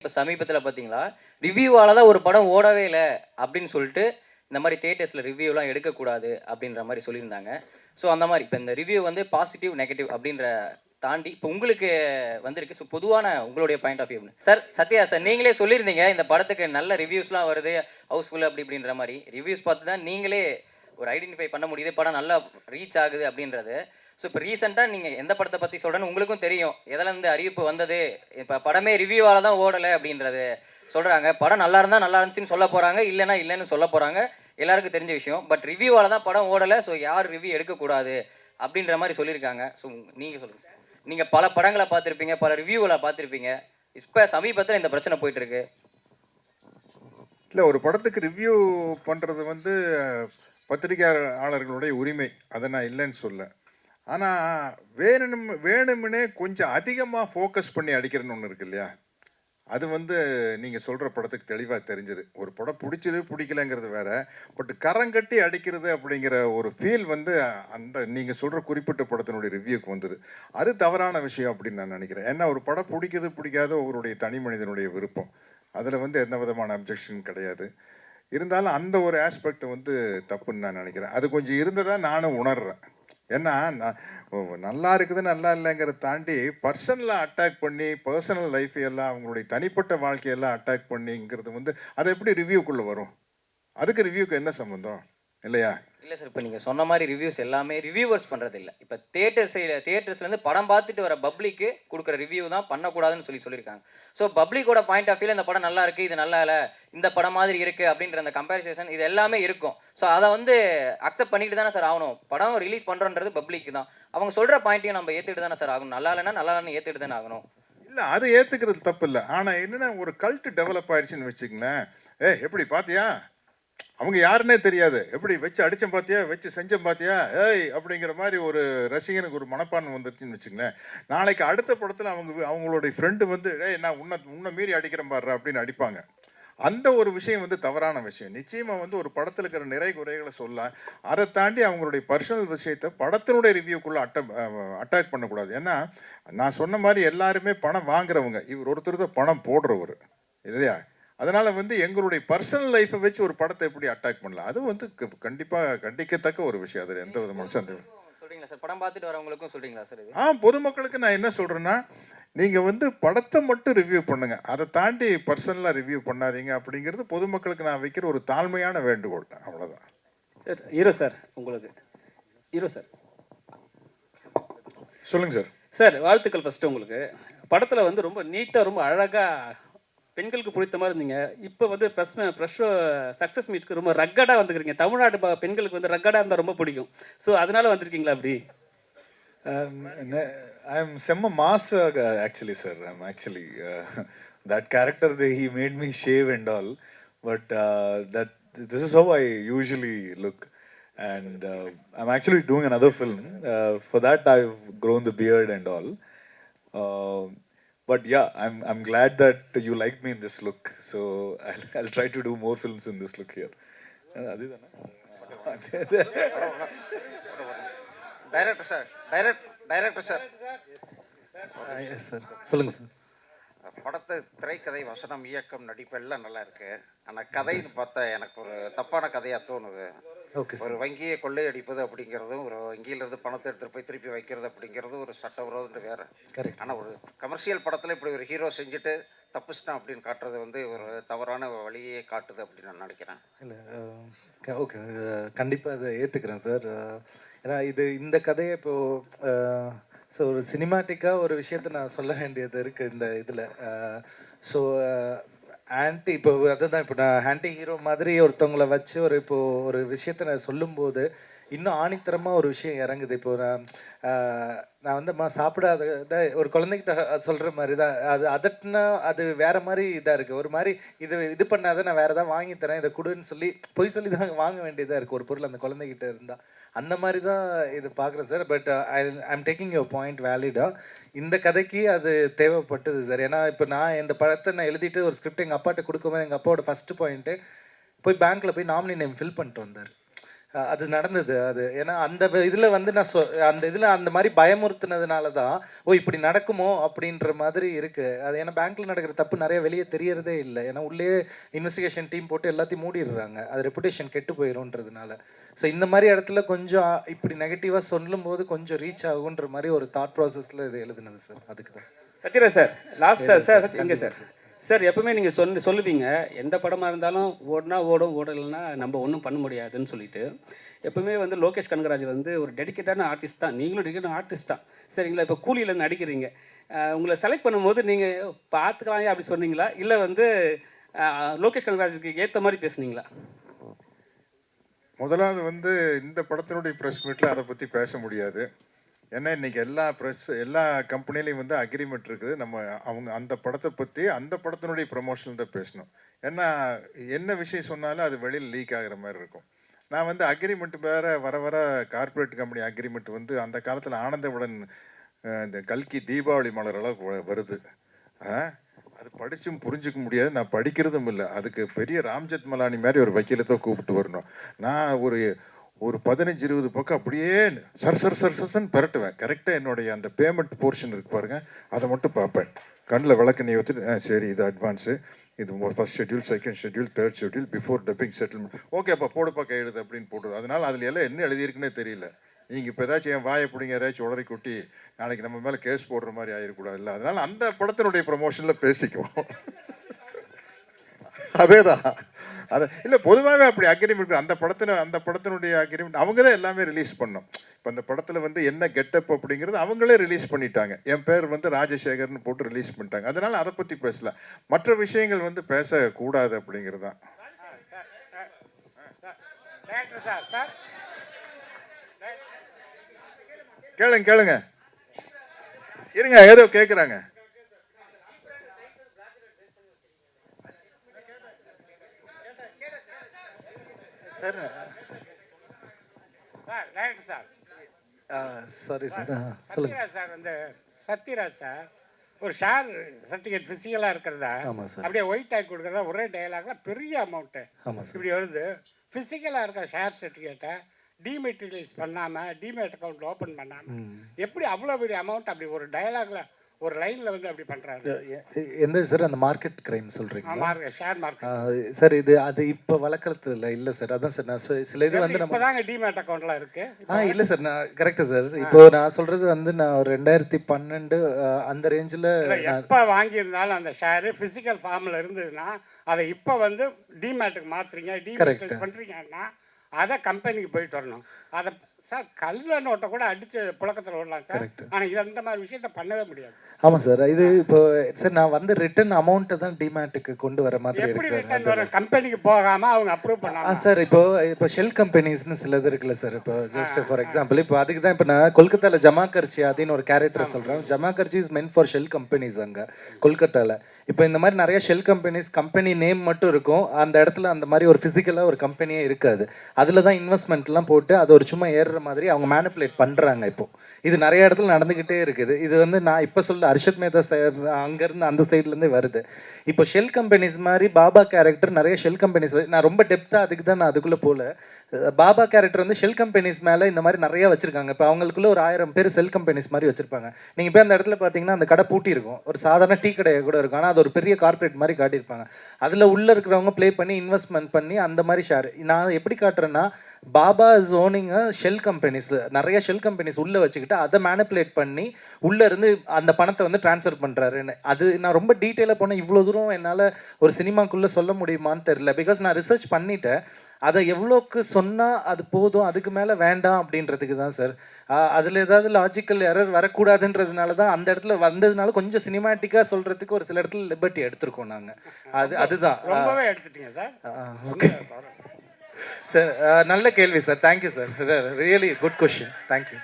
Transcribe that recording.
இப்போ சமீபத்தில் பார்த்தீங்களா ரிவ்யூவால் தான் ஒரு படம் ஓடவே இல்லை அப்படின்னு சொல்லிட்டு இந்த மாதிரி தேட்டர்ஸில் ரிவ்யூலாம் எடுக்கக்கூடாது அப்படின்ற மாதிரி சொல்லியிருந்தாங்க. ஸோ அந்த மாதிரி இப்போ இந்த ரிவ்யூ வந்து பாசிட்டிவ் நெகட்டிவ் அப்படின்ற தாண்டி இப்போ உங்களுக்கு வந்திருக்கு. ஸோ பொதுவான உங்களுடைய point of view sir Sathya sir நீங்களே சொல்லியிருந்தீங்க இந்த படத்துக்கு நல்ல ரிவ்யூஸ்லாம் வருது ஹவுஸ்ஃபுல் அப்படி இப்படின்ற மாதிரி. ரிவ்யூஸ் பார்த்து தான் நீங்களே ஒரு ஐடென்டிஃபை பண்ண முடியுது படம் நல்லா ரீச் ஆகுது அப்படின்றது. ஸோ இப்போ ரீசெண்டாக நீங்கள் எந்த படத்தை பற்றி சொல்கிறேன்னு உங்களுக்கும் தெரியும். எதில் இருந்து அறிவிப்பு வந்தது? இப்போ படமே ரிவ்யூவால் தான் ஓடலை அப்படின்றது சொல்கிறாங்க படம் நல்லா இருந்தால் நல்லா இருந்துச்சுன்னு சொல்ல போகிறாங்க இல்லைன்னா இல்லைன்னு சொல்ல போகிறாங்க எல்லாருக்கும் தெரிஞ்ச விஷயம். பட் ரிவ்யூவால் தான் படம் ஓடலை. ஸோ யார் ரிவ்யூ எடுக்கக்கூடாது அப்படின்ற மாதிரி சொல்லியிருக்காங்க. ஸோ நீங்கள் சொல்லுங்கள் சார். நீங்கள் பல படங்களை பார்த்துருப்பீங்க. பல ரிவ்யூவில் பார்த்துருப்பீங்க. இப்போ சமீபத்தில் இந்த பிரச்சனை போயிட்டுருக்கு. இல்லை ஒரு படத்துக்கு ரிவ்யூ பண்ணுறது வந்து பத்திரிகையாளர்களுடைய உரிமை. அதை நான் இல்லைன்னு சொல்ல ஆனால் வேணும் வேணும்னே கொஞ்சம் அதிகமாக ஃபோக்கஸ் பண்ணி அடிக்கிறேன்னு ஒன்று இருக்கு இல்லையா? அது வந்து நீங்கள் சொல்கிற படத்துக்கு தெளிவாக தெரிஞ்சது. ஒரு படம் பிடிச்சது பிடிக்கலங்கிறது வேற. பட் கரங்கட்டி அடிக்கிறது அப்படிங்கிற ஒரு ஃபீல் வந்து அந்த நீங்கள் சொல்கிற குறிப்பிட்ட படத்தினுடைய ரிவ்யூக்கு வந்தது. அது தவறான விஷயம் அப்படின்னு நான் நினைக்கிறேன். ஏன்னா ஒரு படம் பிடிக்கிறது பிடிக்காத ஒருவருடைய தனி மனிதனுடைய விருப்பம். அதில் வந்து எந்த விதமான அப்ஜெக்ஷன் கிடையாது. இருந்தாலும் அந்த ஒரு ஆஸ்பெக்ட் வந்து தப்புன்னு நான் நினைக்கிறேன். அது கொஞ்சம் இருந்ததாக நானும் உணர்றேன். ஏன்னா நல்லா இருக்குது நல்லா இல்லைங்கிறத தாண்டி பர்சனலாக அட்டாக் பண்ணி பர்சனல் லைஃப் எல்லாம் அவங்களுடைய தனிப்பட்ட வாழ்க்கையெல்லாம் அட்டாக் பண்ணிங்கிறது வந்து அது எப்படி ரிவ்யூக்குள்ளே வரும்? அதுக்கு ரிவ்யூக்கு என்ன சம்மந்தம் இல்லையா? இல்லை சார் இப்போ நீங்கள் சொன்ன மாதிரி ரிவ்யூஸ் எல்லாமே ரிவ்யூவர்ஸ் பண்ணுறது இல்லை இப்போ தேட்டர் தேட்டர்ஸ்லேருந்து படம் பார்த்துட்டு வர பப்ளிக்கு கொடுக்குற ரிவ்யூ தான் பண்ணக்கூடாதுன்னு சொல்லி சொல்லியிருக்காங்க ஸோ பப்ளிக்கோட பாயிண்ட் ஆஃப் வியூல இந்த படம் நல்லா இருக்குது இது நல்லா இல்லை இந்த படம் மாதிரி இருக்குது அப்படின்ற அந்த கம்பேரிசேஷன் இது எல்லாமே இருக்கும். ஸோ அதை வந்து அக்செப்ட் பண்ணிட்டு தானே சார் ஆகணும். படம் ரிலீஸ் பண்ணுறோன்றது பப்ளிக் தான். அவங்க சொல்கிற பாயிண்ட்டையும் நம்ம ஏற்றுட்டு தானே சார் ஆகணும். நல்லா இல்லைன்னா நல்லா இல்லைன்னு ஏற்றுட்டு தானே ஆகணும். இல்லை அது ஏற்றுக்கிறது தப்பு இல்லை. ஆனால் என்னென்னா ஒரு கல்ட்டு டெவலப் ஆயிடுச்சுன்னு வச்சுக்கங்களேன். ஏ எப்படி பார்த்தியா அவங்க யாருன்னே தெரியாது. எப்படி வச்சு அடித்தம் பார்த்தியா வச்சு செஞ்சம் பார்த்தியா ஏய் அப்படிங்கிற மாதிரி ஒரு ரசிகனுக்கு ஒரு மனப்பான்மை வந்துருச்சுன்னு வச்சுங்களேன் நாளைக்கு அடுத்த படத்தில் அவங்க அவங்களுடைய ஃப்ரெண்டு வந்து ஏய் நான் உன்னை உன்னை மீறி அடிக்கிறேன் பாரு அப்படின்னு அடிப்பாங்க. அந்த ஒரு விஷயம் வந்து தவறான விஷயம். நிச்சயமாக வந்து ஒரு படத்தில் இருக்கிற நிறை குறைகளை சொல்ல அதை தாண்டி அவங்களுடைய பர்சனல் விஷயத்தை படத்தினுடைய ரிவ்யூக்குள்ளே அட்ட அட்டாக் பண்ணக்கூடாது. ஏன்னா நான் சொன்ன மாதிரி எல்லாருமே பணம் வாங்குறவங்க. இவர் ஒருத்தர் தான் பணம் போடுறவர். இல்லையா? அதனால வந்து எங்களுடைய பர்சனல் லைஃப்பை வச்சு ஒரு படத்தை எப்படி அட்டாக் பண்ணலாம்? அது வந்து க- கண்டிப்பா கண்டிக்கத்தக்க ஒரு விஷயம். அதில் எந்த விதமான சந்தேகம் படம் பார்த்துட்டு வரவங்களுக்கும் சொல்கிறீங்களா சார் இது? ஆ பொதுமக்களுக்கு நான் என்ன சொல்றேன்னா நீங்க வந்து படத்தை மட்டும் ரிவ்யூ பண்ணுங்க. அதை தாண்டி பர்சனலாக ரிவ்யூ பண்ணாதீங்க அப்படிங்கிறது பொதுமக்களுக்கு நான் வைக்கிற ஒரு தாழ்மையான வேண்டுகோள். அவ்வளவுதான். சார் ஹீரோ சார் உங்களுக்கு. Hero sir. சொல்லுங்க சார். சார் வாழ்த்துக்கள் ஃபஸ்ட்டு உங்களுக்கு. படத்தில் வந்து ரொம்ப நீட்டாக ரொம்ப அழகாக பெண்களுக்கு பிடித்த மாதிரி இருந்தீங்க இப்போ வந்து ப்ரெஸ் ப்ரெஷ் சக்ஸஸ் மீட்க்கு ரொம்ப ரக்கடாக வந்துக்கிறீங்க தமிழ்நாட்டு பெண்களுக்கு வந்து ரக்கடாக இருந்தால் ரொம்ப பிடிக்கும் ஸோ அதனால வந்திருக்கீங்களா அப்படி ஐ எம் செம்ம mass actually sir I'm actually that character they he made me shave and all but that this is how I usually look and uh, actually actually doing other film Uh, that that, I've grown the beard and but yeah, I'm I'm glad that you liked me in this look. So I'll, I'll try to do more films in this look here. Director sir direct director sir yes sir சொல்லுங்கள் sir படத்தை திரைக்கதை வசனம் இயக்கம் நடிப்பு எல்லாம் நல்லா இருக்கு. ஆனால் கதைன்னு பார்த்தா எனக்கு ஒரு தப்பான கதையாக தோணுது. ஒரு வங்கியை கொள்ளையடிப்பது அப்படிங்கிறதும் ஒரு வங்கியிலிருந்து பணத்தை எடுத்துகிட்டு போய் திருப்பி வைக்கிறது அப்படிங்கிறதும் ஒரு சட்டவிரோதம் வேறு. கரெக்ட் ஆனால் ஒரு கமர்ஷியல் படத்தில் இப்படி ஒரு ஹீரோ செஞ்சுட்டு தப்பிச்சிட்டான் அப்படின்னு காட்டுறது வந்து ஒரு தவறான வழியே காட்டுது அப்படின்னு நான் நினைக்கிறேன். இல்லை ஓகே கண்டிப்பாக அதை ஏற்றுக்கிறேன் சார் ஏன்னா இது இந்த கதையை இப்போது ஸோ ஒரு சினிமாட்டிக்காக ஒரு விஷயத்த நான் சொல்ல வேண்டியது இருக்குது இந்த இதில். ஸோ ஆன்டி இப்போ அதுதான் இப்போ நான் ஆன்டி ஹீரோ மாதிரி ஒருத்தவங்கள வச்சு ஒரு இப்போ ஒரு விஷயத்த நான் சொல்லும்போது இன்னும் ஆணித்தரமாக ஒரு விஷயம் இறங்குது. இப்போ நான் நான் வந்து மா சாப்பிடாத ஒரு குழந்தைகிட்ட சொல்கிற மாதிரி தான் அது அதட்டினா அது வேற மாதிரி இதாக இருக்குது ஒரு மாதிரி இது இது பண்ணாத நான் வேற ஏதாவது வாங்கி தரேன் இதை கொடுன்னு சொல்லி பொய் சொல்லி தான் வாங்க வேண்டியதாக இருக்குது ஒரு பொருள் அந்த குழந்தைகிட்ட இருந்தால் அந்த மாதிரி தான் இது பார்க்குறேன் sir. But I I'm taking your point வேலிடாக இந்த கதைக்கு அது தேவைப்பட்டது சார். ஏன்னா இப்போ நான் இந்த படத்தை நான் எழுதிட்டு ஒரு ஸ்கிரிப்ட் எங்கள் அப்பாட்ட கொடுக்கும்போது எங்கள் அப்பாவோட ஃபஸ்ட்டு பாயிண்ட்டு போய் பேங்க்கில் போய் நாமினி நேம் ஃபில் பண்ணிட்டு வந்தார். அது நடந்தது அது. ஏன்னா அந்த இதுல வந்து நான் சொ அந்த இதுல அந்த மாதிரி பயமுறுத்துனதுனால தான் ஓ இப்படி நடக்குமோ அப்படின்ற மாதிரி இருக்கு. அது ஏன்னா பேங்க்ல நடக்கிற தப்பு நிறைய வெளியே தெரியறதே இல்லை. ஏன்னா உள்ளே இன்வெஸ்டிகேஷன் டீம் போட்டு எல்லாத்தையும் மூடிடுறாங்க. அது ரெப்புடேஷன் கெட்டு போயிரும்ன்றதுனால ஸோ இந்த மாதிரி இடத்துல கொஞ்சம் இப்படி நெகட்டிவாக சொல்லும் போது கொஞ்சம் ரீச் ஆகுன்ற மாதிரி ஒரு தாட் ப்ராசஸ்ல இது எழுதுனது சார் அதுக்கு தான் Sathyaraj sir last sir sir இங்கே சார் சார் எப்பவுமே நீங்கள் சொல் சொல்லுவீங்க. எந்த படமாக இருந்தாலும் ஓடினா ஓடும் ஓடலைன்னா நம்ம ஒன்றும் பண்ண முடியாதுன்னு சொல்லிட்டு. எப்பவுமே வந்து லோகேஷ் கனகராஜ் வந்து ஒரு டெடிக்கேட்டான ஆர்டிஸ்ட் தான். நீங்களும் டெடிக்கேட்டான ஆர்டிஸ்ட் தான். சரிங்களா? இப்போ கூலியில் நடிக்கிறீங்க. உங்களை செலக்ட் பண்ணும்போது நீங்கள் பார்த்துக்கலாம் அப்படி சொன்னீங்களா? இல்லை வந்து லோகேஷ் கனகராஜுக்கு ஏற்ற மாதிரி பேசுனீங்களா? முதலாவது வந்து இந்த படத்தினுடைய ப்ரெஸ் மீட்டில் அதை பற்றி பேச முடியாது. ஏன்னா இன்றைக்கி எல்லா ப்ரெஸ் எல்லா கம்பெனிலையும் வந்து அக்ரிமெண்ட் இருக்குது. நம்ம அவங்க அந்த படத்தை பற்றி அந்த படத்தினுடைய ப்ரமோஷன் தான் பேசணும். ஏன்னா என்ன விஷயம் சொன்னாலும் அது வெளியில் லீக் ஆகிற மாதிரி இருக்கும். நான் வந்து அக்ரிமெண்ட் வேறு வர வர கார்ப்பரேட் கம்பெனி அக்ரிமெண்ட் வந்து அந்த காலத்தில் ஆனந்தவுடன் இந்த கல்கி தீபாவளி மலர் அளவுக்கு வருது. அது படித்தும் புரிஞ்சிக்க முடியாது. நான் படிக்கிறதும் இல்லை. அதுக்கு பெரிய ராம்ஜெத் மலானி மாதிரி ஒரு வக்கீலத்தை கூப்பிட்டு வரணும். நான் ஒரு ஒரு பதினஞ்சு இருபது பக்கம் அப்படியே சர் சர் சர் சர்ன்னு பெரட்டுவேன். கரெக்டாக என்னுடைய அந்த பேமெண்ட் போர்ஷன் இருக்கு பாருங்க. அதை மட்டும் பார்ப்பேன். கண்ணில் விளக்கு நீ ஊற்றிட்டு சரி இது அட்வான்ஸு இது first schedule second schedule third schedule before dubbing settlement okay அப்போ போடுப்பா கையெழுது அப்படின்னு போடுறது அதனால அதில் எல்லாம் என்ன எழுதியிருக்குன்னே தெரியல. நீங்கள் இப்போ ஏதாச்சும் என் வாயை பிடிங்க ஏதாச்சும் உடறி கொட்டி நாளைக்கு நம்ம மேலே கேஸ் போடுற மாதிரி ஆயிடக்கூடாதுல்ல அதனால அந்த படத்தினுடைய ப்ரமோஷனில் பேசிக்குவோம். அதேதான். அது இல்லை பொதுவாகவே அப்படி அக்ரிமெண்ட் அந்த படத்தின அந்த படத்தினுடைய அக்ரிமெண்ட் அவங்க தான் எல்லாமே ரிலீஸ் பண்ணோம் இப்போ அந்த படத்தில் வந்து என்ன கெட்டப் அப்படிங்கிறது அவங்களே ரிலீஸ் பண்ணிட்டாங்க. என் பேர் வந்து ராஜசேகர்னு போட்டு ரிலீஸ் பண்ணிட்டாங்க. அதனால் அதை பற்றி பேசலாம். மற்ற விஷயங்கள் வந்து பேசக்கூடாது அப்படிங்கிறது தான் சார் கேளுங்க கேளுங்க. இருங்க ஏதோ கேட்குறாங்க sir. Sir. Director sir. Sorry sir சொல்லுங்க சார். வந்து சத்யராஜ் சார் ஒரு ஷேர் சர்டிஃபிகேட் ஃபிசிக்கலாக இருக்கிறதா. அப்படியே ஒயிட் ஆகி கொடுக்குறதா? ஒரே டயலாக்ல பெரிய அமௌண்ட்டு இப்படி வருது. ஃபிசிக்கலாக இருக்க ஷேர் சர்டிஃபிகேட்டை டிமெட்டீரியலைஸ் பண்ணாமல் டிமேட் அக்கௌண்ட் ஓப்பன் பண்ணாமல் எப்படி அவ்வளோ பெரிய அமௌண்ட் அப்படி ஒரு டயலாக்ல ஒரு லைனில் வந்து அப்படி பண்ணுறாரு எந்த சார் அந்த market crime market share market sir இது அது இப்போ வளர்க்கறதுல இல்லை சார் அதான் சார் நான் சில இது வந்து நம்ம இப்போதாங்க டிமேட் அக்கௌண்ட்லாம் இருக்கு. ஆ இல்லை சார் நான் கரெக்டு சார் இப்போ நான் சொல்றது வந்து நான் ஒரு ரெண்டாயிரத்தி பன்னெண்டு அந்த ரேஞ்சில் இல்லை எப்போ வாங்கியிருந்தாலும் அந்த ஷேரு ஃபிசிக்கல் ஃபார்மில் இருந்ததுன்னா அதை இப்போ வந்து டிமேட்டுக்கு மாற்றுறீங்க டிமேட் பண்ணுறீங்கன்னா அதை கம்பெனிக்கு போயிட்டு வரணும். அதை சார் கல்ல நோட்டை கூட அடித்து புழக்கத்தில் விடலாம் சார். ஆனால் இது அந்த மாதிரி விஷயத்த பண்ணவே முடியாது. ஆமாம் சார் இது இப்போ சார் நான் வந்து ரிட்டர்ன் அமௌண்ட்டை தான் டிமேட்டுக்கு கொண்டு வர மாதிரி எப்படி ரிட்டர்ன் வரும்? கம்பெனிக்கு போகாமல் அவங்க அப்ரூவ் ஆ பண்ணாம சார் இப்போ இப்போ ஷெல் கம்பெனிஸ்னு சிலது இருக்குல்ல சார் இப்போ ஜஸ்ட் ஃபார் எக்ஸாம்பிள் இப்போ அதுக்கு தான் இப்போ நான் கொல்கத்தாவில் ஜமா கர்ச்சி அப்படின்னு ஒரு கேரக்டர் சொல்கிறேன் ஜமா கர்ச்சி is men for shell companies அங்கே கொல்கத்தாவில் இப்போ இந்த மாதிரி நிறைய ஷெல் கம்பெனிஸ் கம்பெனி நேம் மட்டும் இருக்கும். அந்த இடத்துல அந்த மாதிரி ஒரு ஃபிசிக்கலாக ஒரு கம்பெனியே இருக்காது. அதில் தான் இன்வெஸ்ட்மெண்ட்லாம் போட்டு அது ஒரு சும்மா ஏறுற மாதிரி அவங்க மேனிப்புலேட் பண்ணுறாங்க இப்போ. இது நிறைய இடத்துல நடந்துக்கிட்டே இருக்குது. இது வந்து நான் இப்போ சொல்ல அர்ஷத் மேதா சார் அங்கேருந்து அந்த சைட்லேருந்தே வருது. இப்போ ஷெல் கம்பெனிஸ் மாதிரி பாபா கேரக்டர் நிறைய ஷெல் கம்பெனிஸ் நான் ரொம்ப டெப்த்தாக அதுக்கு தான் நான் அதுக்குள்ளே போகல பாபா கேரக்டர் வந்து ஷெல் கம்பெனிஸ் மேலே இந்த மாதிரி நிறைய வச்சுருக்காங்க. இப்போ அவங்களுக்குள்ள ஒரு ஆயிரம் பேர் செல் கம்பெனிஸ் மாதிரி வச்சுருப்பாங்க. நீங்கள் போய் அந்த இடத்துல பார்த்தீங்கன்னா அந்த கடை பூட்டி இருக்கும். ஒரு சாதாரண டீ கடையை கூட இருக்கும். ஆனால் அது ஒரு பெரிய கார்ப்பரேட் மாதிரி காட்டியிருப்பாங்க. அதில் உள்ளே இருக்கிறவங்க ப்ளே பண்ணி இன்வெஸ்ட்மெண்ட் பண்ணி அந்த மாதிரி ஷேர் நான் எப்படி காட்டுறேன்னா Baba is owning shell companies நிறைய ஷெல் கம்பெனிஸ் உள்ளே வச்சுக்கிட்டு அதை மேனிப்புலேட் பண்ணி உள்ளே இருந்து அந்த பணத்தை வந்து ட்ரான்ஸ்ஃபர் பண்ணுறாருன்னு அது நான் ரொம்ப டீட்டெயிலாக போனேன் இவ்வளோ தூரம் என்னால் ஒரு சினிமாக்குள்ளே சொல்ல முடியுமான்னு தெரில பிகாஸ் நான் ரிசர்ச் பண்ணிட்டேன். அதை எவ்வளோக்கு சொன்னால் அது போதும் அதுக்கு மேலே வேண்டாம் அப்படின்றதுக்கு தான் சார் அதில் ஏதாவது லாஜிக்கல் எரர் வரக்கூடாதுன்றதுனால தான் அந்த இடத்துல வந்ததுனால கொஞ்சம் சினிமாட்டிக்காக சொல்கிறதுக்கு ஒரு சில இடத்துல லிபர்ட்டி எடுத்திருக்கோம் நாங்கள் அது அதுதான். ரொம்பவே எடுத்துட்டீங்க சார் ஓகே. சார் நல்ல கேள்வி sir thank you sir really good question thank you